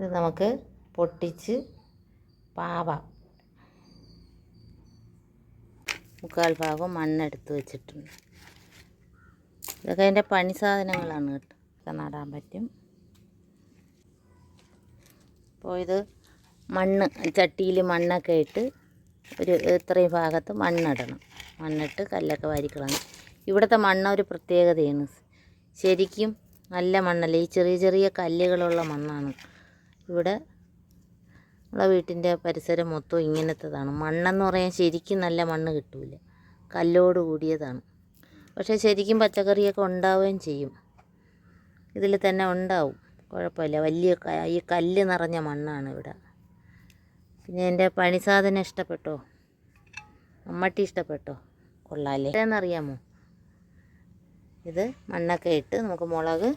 ഇത് നമുക്ക് പൊട്ടിച്ച് പാവാം. മുക്കാൽ ഭാഗം മണ്ണെടുത്ത് വെച്ചിട്ടുണ്ട്. ഇതൊക്കെ അതിന്റെ പണി സാധനങ്ങളാണ് കേട്ടോ. ഇതൊക്കെ നടാൻ പറ്റും. അപ്പോൾ ഇത് മണ്ണ് ചട്ടിയിൽ മണ്ണൊക്കെ ഇട്ട് ഒരു ഇത്രയും ഭാഗത്ത് മണ്ണിടണം. മണ്ണിട്ട് കല്ലൊക്കെ വാരിക്കളഞ്ഞ്. ഇവിടുത്തെ മണ്ണ ഒരു പ്രത്യേകതയാണ്. ശരിക്കും നല്ല മണ്ണല്ല? ഈ ചെറിയ ചെറിയ കല്ലുകളുള്ള മണ്ണാണ്. ഇവിടെ നമ്മളെ വീട്ടിന്റെ പരിസരം മൊത്തം ഇങ്ങനത്തതാണ്. മണ്ണെന്ന് പറയാൻ ശരിക്കും നല്ല മണ്ണ് കിട്ടൂല. കല്ലോട് കൂടിയതാണ്. പക്ഷേ ശരിക്കും പച്ചക്കറിയൊക്കെ ഉണ്ടാവുകയും ചെയ്യും. ഇതിൽ തന്നെ ഉണ്ടാവും. കുഴപ്പമില്ല. വലിയ ഈ കല്ല് നിറഞ്ഞ മണ്ണാണ് ഇവിടെ. പിന്നെ എന്റെ പണി സാധനം ഇഷ്ടപ്പെട്ടോ? മമ്മട്ടി ഇഷ്ടപ്പെട്ടോ? കൊള്ളാല്ലേ? എന്നറിയാമോ ഇത് മണ്ണൊക്കെ ഇട്ട് നമുക്ക് മുളക്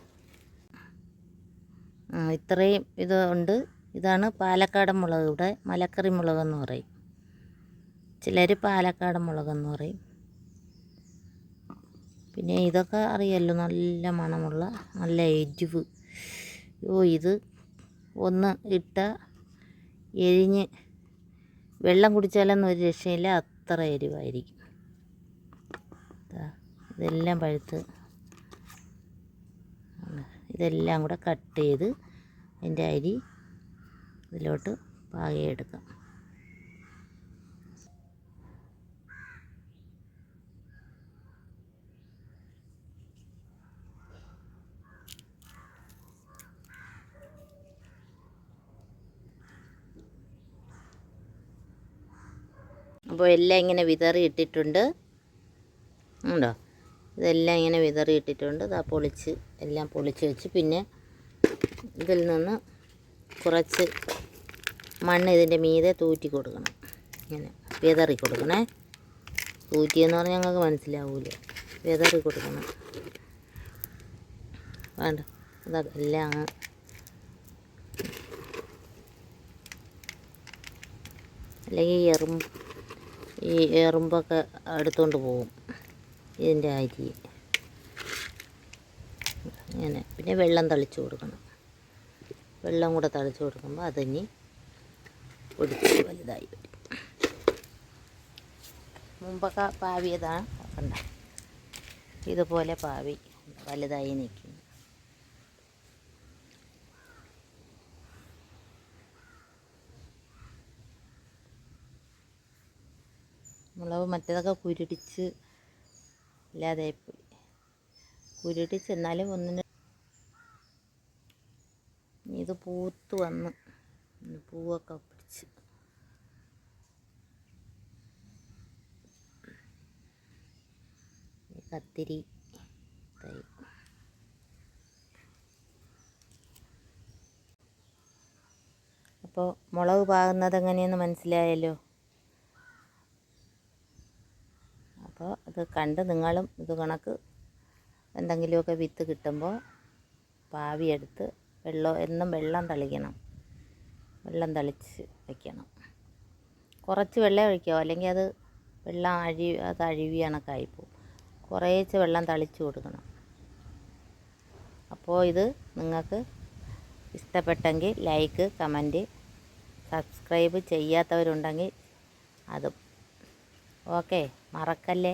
ഇത്രയും ഇത് ഉണ്ട്. ഇതാണ് പാലക്കാടൻ മുളക് ഇവിടെ മലക്കറി മുളകെന്ന് പറയും. ചിലർ പാലക്കാടൻ മുളകെന്ന് പറയും. പിന്നെ ഇതൊക്കെ അറിയാമല്ലോ നല്ല മണമുള്ള നല്ല എരിവ്. ഓ ഇത് ഒന്ന് ഇട്ട എരിഞ്ഞ് വെള്ളം കുടിച്ചാലൊന്നും ഒരു രക്ഷയില്ല അത്ര എരിവായിരിക്കും. ഇതെല്ലാം പഴുത്ത്. ഇതെല്ലാം കൂടെ കട്ട് ചെയ്ത് അതിന്റെ അരി ഇതിലോട്ട് പാകയെടുക്കാം അപ്പോൾ എല്ലാം ഇങ്ങനെ വിതറി ഇട്ടിട്ടുണ്ട്. ഉണ്ടോ? ഇതെല്ലാം ഇങ്ങനെ വിതറി ഇട്ടിട്ടുണ്ട് ഇതാ പൊളിച്ച് എല്ലാം പൊളിച്ച് വെച്ച് പിന്നെ ഇതിൽ നിന്ന് കുറച്ച് മണ്ണ് ഇതിന്റെ മീതെ തൂറ്റി കൊടുക്കണം. ഇങ്ങനെ വിതറി കൊടുക്കണേ. തൂറ്റിയെന്ന് പറഞ്ഞാൽ ഞങ്ങൾക്ക് മനസ്സിലാവൂല. വിതറി കൊടുക്കണം. വേണ്ട. ഇതാ എല്ലാം അങ്ങ് അല്ലെങ്കിൽ എറുമ്പ് ഈ എറുമ്പൊക്കെ എടുത്തുകൊണ്ട് പോകും. ഇതിന്റെ അരി. അങ്ങനെ പിന്നെ വെള്ളം തളിച്ചു കൊടുക്കണം. വെള്ളം കൂടെ തളിച്ചു കൊടുക്കുമ്പോൾ അതിനി ഒടിച്ച് വലുതായി വരും. മുമ്പൊക്കെ പാവിയതാണ്. കണ്ട ഇതുപോലെ പാവി വലുതായി നിൽക്കുന്നു. മുളക് മറ്റേതൊക്കെ കുരുടിച്ച് ഇല്ലാതായിപ്പോയി ഉരുട്ടി ചെന്നാലും ഒന്നിന് ഇത് പൂത്ത് വന്ന് പൂവൊക്കെ പിടിച്ച്. കത്തിരി തൈ. അപ്പോൾ മുളക് പാകുന്നത് എങ്ങനെയെന്ന് മനസ്സിലായല്ലോ? അപ്പോൾ അത് കണ്ട് നിങ്ങളും ഇത് കണക്ക് എന്തെങ്കിലുമൊക്കെ വിത്ത് കിട്ടുമ്പോൾ പാവിയെടുത്ത് വെള്ളം എന്നും വെള്ളം തളിക്കണം. വെള്ളം തളിച്ച് വയ്ക്കണം കുറച്ച് വെള്ളം ഒഴിക്കുക അല്ലെങ്കിൽ അത് വെള്ളം അഴി അത് അഴുവി കണക്കായി പോകും. കുറേശ്ശെ വെള്ളം തളിച്ച് കൊടുക്കണം. അപ്പോൾ ഇത് നിങ്ങൾക്ക് ഇഷ്ടപ്പെട്ടെങ്കിൽ ലൈക്ക് കമന്റ് സബ്സ്ക്രൈബ് ചെയ്യാത്തവരുണ്ടെങ്കിൽ അതും ഓക്കെ മറക്കല്ലേ?